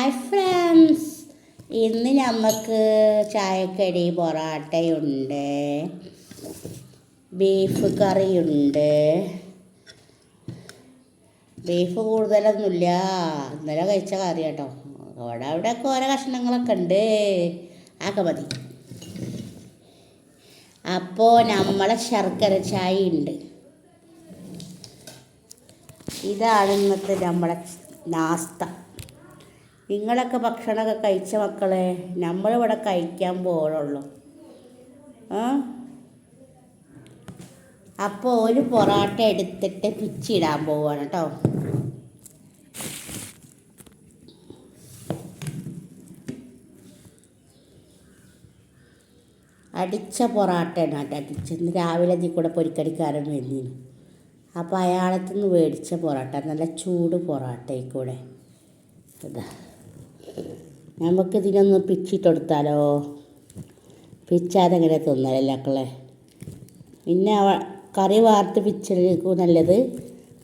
Hi friends ഇന്ന് നമുക്ക് ചായക്കടി പൊറാട്ടയുണ്ട് ബീഫ് കറിയുണ്ട്. ബീഫ് കൂടുതലൊന്നുമില്ല. ഇന്നലെ കഴിച്ച കറി കേട്ടോ അവിടെ അവിടെയൊക്കെ ഓരോ കഷ്ണങ്ങളൊക്കെ ഉണ്ട്. ആക്കെ മതി. അപ്പോൾ നമ്മളെ ശർക്കര ചായ ഉണ്ട് ഇതാണ് ഇന്നത്തെ നമ്മളെ നാസ്ത. നിങ്ങളൊക്കെ ഭക്ഷണമൊക്കെ കഴിച്ച മക്കളെ നമ്മളിവിടെ കഴിക്കാൻ പോകുള്ളൂ ആ? അപ്പോൾ ഒരു പൊറോട്ട എടുത്തിട്ട് പിച്ചിടാൻ പോവാണ് കേട്ടോ. അടിച്ച പൊറാട്ടയാണ് കേട്ടോ അടിച്ചെന്ന് രാവിലെ അതിൽ കൂടെ പൊരിക്കടിക്കാരൻ വന്നിരുന്നു. അപ്പോൾ അയാളത്തുനിന്ന് മേടിച്ച പൊറോട്ട നല്ല ചൂട് പൊറോട്ടയിൽ കൂടെ ഇതാ നമുക്കിതിനൊന്ന് പിച്ചിട്ടെടുത്താലോ? പിച്ചാതെ എങ്ങനെ തിന്നലല്ലേ മക്കളെ? പിന്നെ കറി വാർത്ത് പിച്ചെടുക്കും നല്ലത്.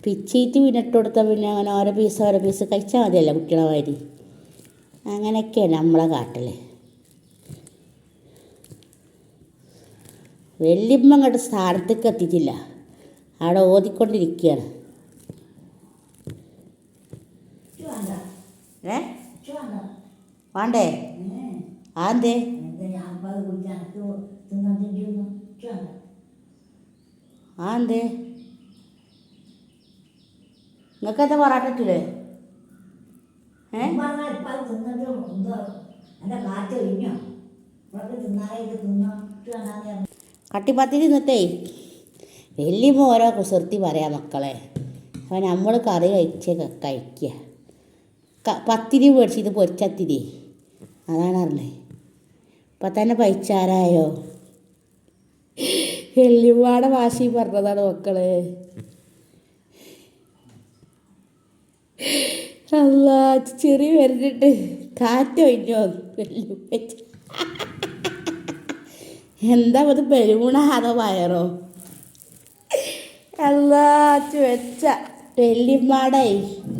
പിച്ചിട്ട് പിന്നെ ഇട്ട് കൊടുത്താൽ പിന്നെ അങ്ങനെ ഓരോ പീസ് ഓരോ പീസ് കഴിച്ചാൽ മതിയല്ലോ കുട്ടികളെ വാരി അങ്ങനെയൊക്കെയാണ് നമ്മളെ കാട്ടിൽ വെല്ലുമ്പം അങ്ങോട്ട് സ്ഥാനത്തേക്ക് എത്തിയിട്ടില്ല. അവിടെ ഓതിക്കൊണ്ടിരിക്കുകയാണ്. ഏ? വേണ്ടേ? ആന്തേ ആന്തേ നിങ്ങൾക്ക് എന്താ പൊറാട്ട പറ്റൂലേ? ഏ? കട്ടിപ്പത്തിരി തിന്നിട്ടേ വലിയമ്മ ഓരോ കുസൃതി പറയാം മക്കളെ. അപ്പോൾ നമ്മൾ കറി കഴിച്ച് കഴിക്കുക പത്തിരി മേടിച്ച് പൊരിച്ചത്തിരി. അതാണ് അറിഞ്ഞത് ഇപ്പം തന്നെ പൈച്ചാരായോ? വെല്ലിമ്മാടെ വാശി പറഞ്ഞതാണ് മക്കൾ. അല്ല ചെറിയ വരുന്നിട്ട് കാറ്റ് ഒഴിഞ്ഞോ? വെല്ലുമ്മ എന്താ അത് പെരുമുണ അതോ വയറോ? അല്ലാ വെച്ച വെല്ലിമ്മാടെ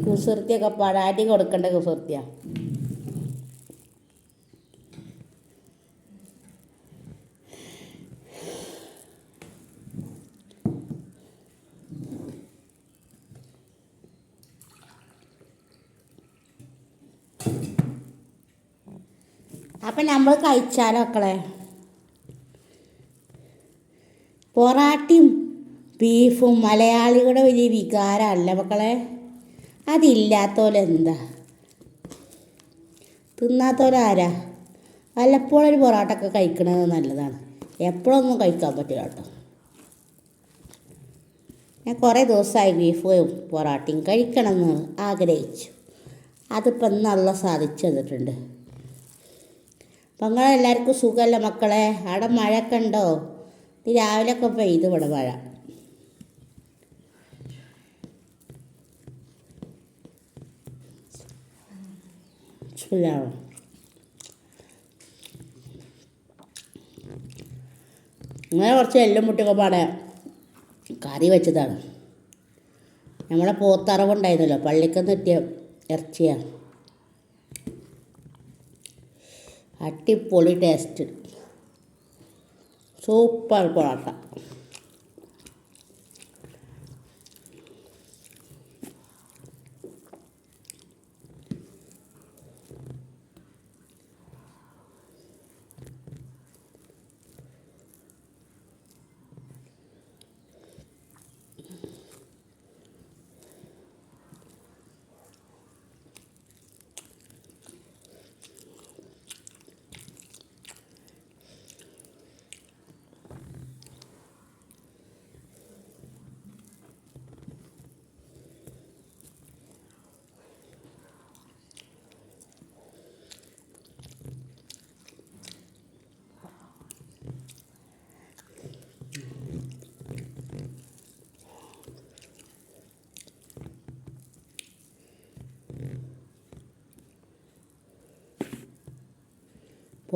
കുസൃത്തിയൊക്കെ പടാടി കൊടുക്കേണ്ട കുസൃത്തിയാ അപ്പം നമ്മൾ കഴിച്ചാലോ മക്കളെ? പൊറാട്ടയും ബീഫും മലയാളികളുടെ വലിയ വികാരമല്ല മക്കളെ. അതില്ലാത്തോലെന്താ? തിന്നാത്തോരാരാ വല്ലപ്പോഴും ഒരു പൊറോട്ട ഒക്കെ കഴിക്കണത് നല്ലതാണ്. എപ്പോഴൊന്നും കഴിക്കാൻ പറ്റില്ല കേട്ടോ. ഞാൻ കുറേ ദിവസമായി ബീഫും പൊറോട്ടയും കഴിക്കണമെന്ന് ആഗ്രഹിച്ചു. അതിപ്പോൾ നല്ല സാധിച്ചു തന്നിട്ടുണ്ട്. അപ്പം സുഖമല്ല മക്കളെ? അവിടെ മഴ കണ്ടോ രാവിലെ ഒക്കെ പെയ്തു ഇവിടെ മഴ. ചുലാവോ ഇങ്ങനെ കുറച്ച് എല്ലും മുട്ടൊക്കെ പാടെ കറി വെച്ചതാണ്. നമ്മളെ പോത്തറവുണ്ടായിരുന്നല്ലോ പള്ളിക്കന്ന് കിട്ടിയ ഇറച്ചിയാണ് അടിപൊളി ടേസ്റ്റ് സൂപ്പർ പൊറോട്ട.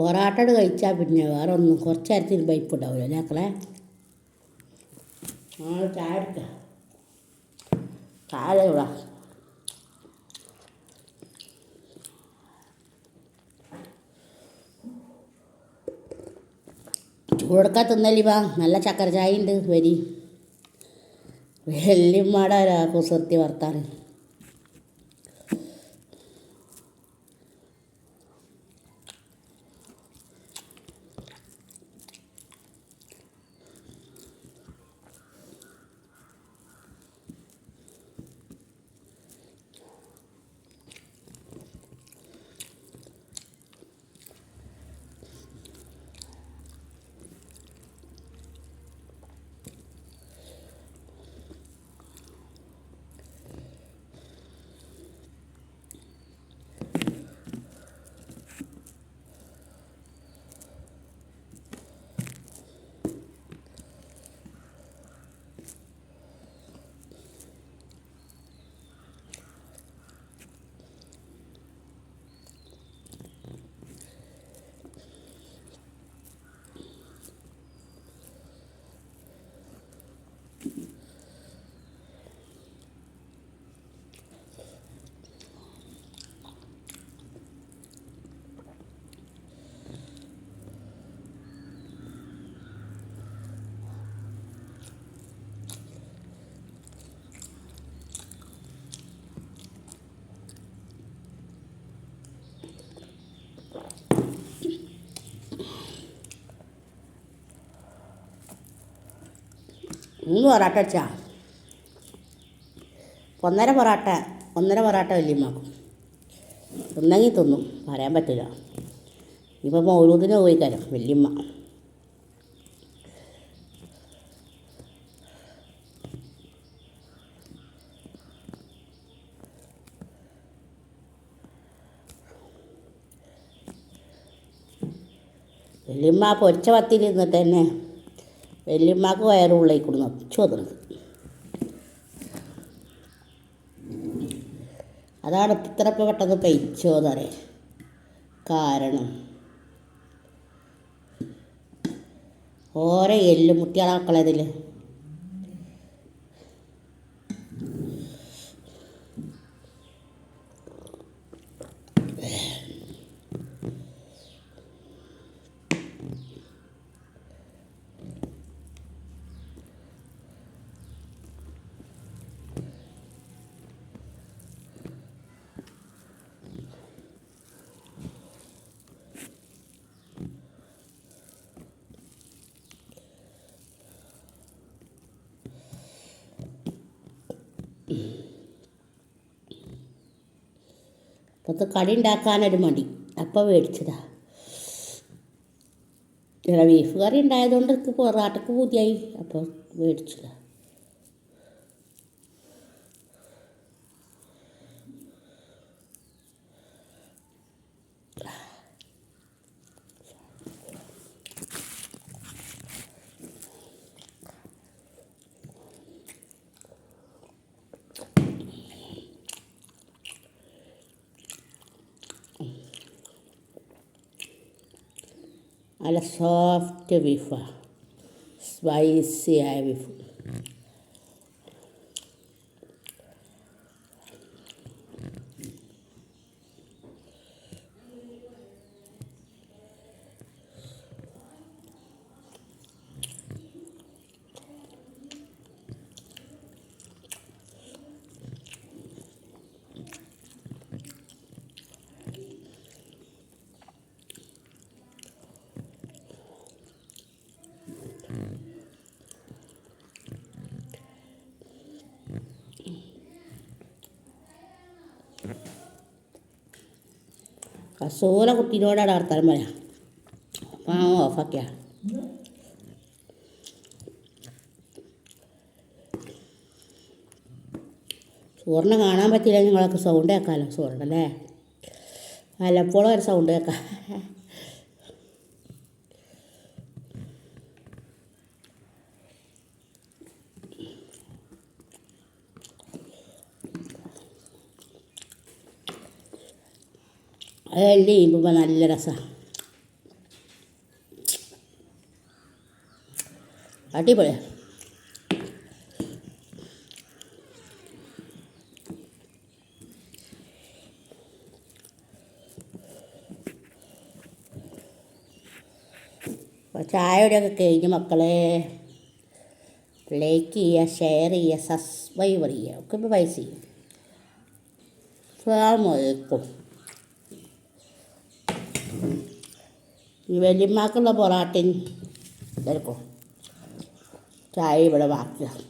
പൊറാട്ടോട് കഴിച്ചാൽ പിന്നെ വേറെ ഒന്നും കുറച്ച് നേരത്തിന് പൈപ്പ് ഉണ്ടാവില്ല ഞങ്ങളെ ഞങ്ങൾ ചായ എടുക്കുക ചായ ഇവിടെ ചൂടൊക്കെ തിന്നലി വാ നല്ല ചക്കര ചായ ഉണ്ട് വരി. വെല്ലിമ്മാടാ കുസൃത്തി വർത്താനം. മൂന്ന് പൊറാട്ട വെച്ചാൽ ഒന്നര പൊറാട്ട ഒന്നര പൊറാട്ട വല്യമ്മക്കും. തിന്നെങ്കിൽ തിന്നും പറയാൻ പറ്റില്ല ഇപ്പം മൗലൂദിന് തരാം വല്യമ്മ. വല്യമ്മ പൊരിച്ച പത്തിരി ഇന്നിട്ട് തന്നെ വല്യമ്മക്ക് വയറുള്ളിൽ കൂടി നച്ചു വന്നത് അതാണ് ഇത്ര പെട്ടെന്ന് പയിച്ചോന്നറിയാം കാരണം ഓരോ എല്ലും ഇപ്പോഴത്തെ കടി ഉണ്ടാക്കാനൊരു മടി. അപ്പോൾ മേടിച്ചതാ. ബീഫ് കറി ഉണ്ടായതുകൊണ്ട് പൊറാട്ടക്ക് പൂതിയായി. അപ്പോൾ മേടിച്ചതാ. നല്ല സോഫ്റ്റ് ബീഫാണ് സ്പൈസി ആയ ബീഫ് കസോല കുട്ടീനോടാണ് വർത്താനം പറയാം. അപ്പം ആ ഓഫാക്കിയാ ചോറിനെ കാണാൻ പറ്റില്ല നിങ്ങളൊക്കെ. സൗണ്ട് കേൾക്കാമല്ലോ ചോറിനല്ലേ വല്ലപ്പോഴും ഒരു സൗണ്ട് കേൾക്കാം അതെല്ലാം ചെയ്യുമ്പോൾ നല്ല രസമാണ് അടിപൊളി ചായയുടെയൊക്കെ കഴിഞ്ഞ് മക്കളെ ലൈക്ക് ചെയ്യുക ഷെയർ ചെയ്യുക സബ്സ്ക്രൈബ് ചെയ്യുക. ഒക്കെ ഇപ്പോൾ പൈസ ചെയ്യും. അസ്സലാമലൈക്കും ഈ വലിയമ്മക്കുള്ള പൊറാട്ടയും ഇതെടുക്കും. ചായ ഇവിടെ ബാക്കിയാണ്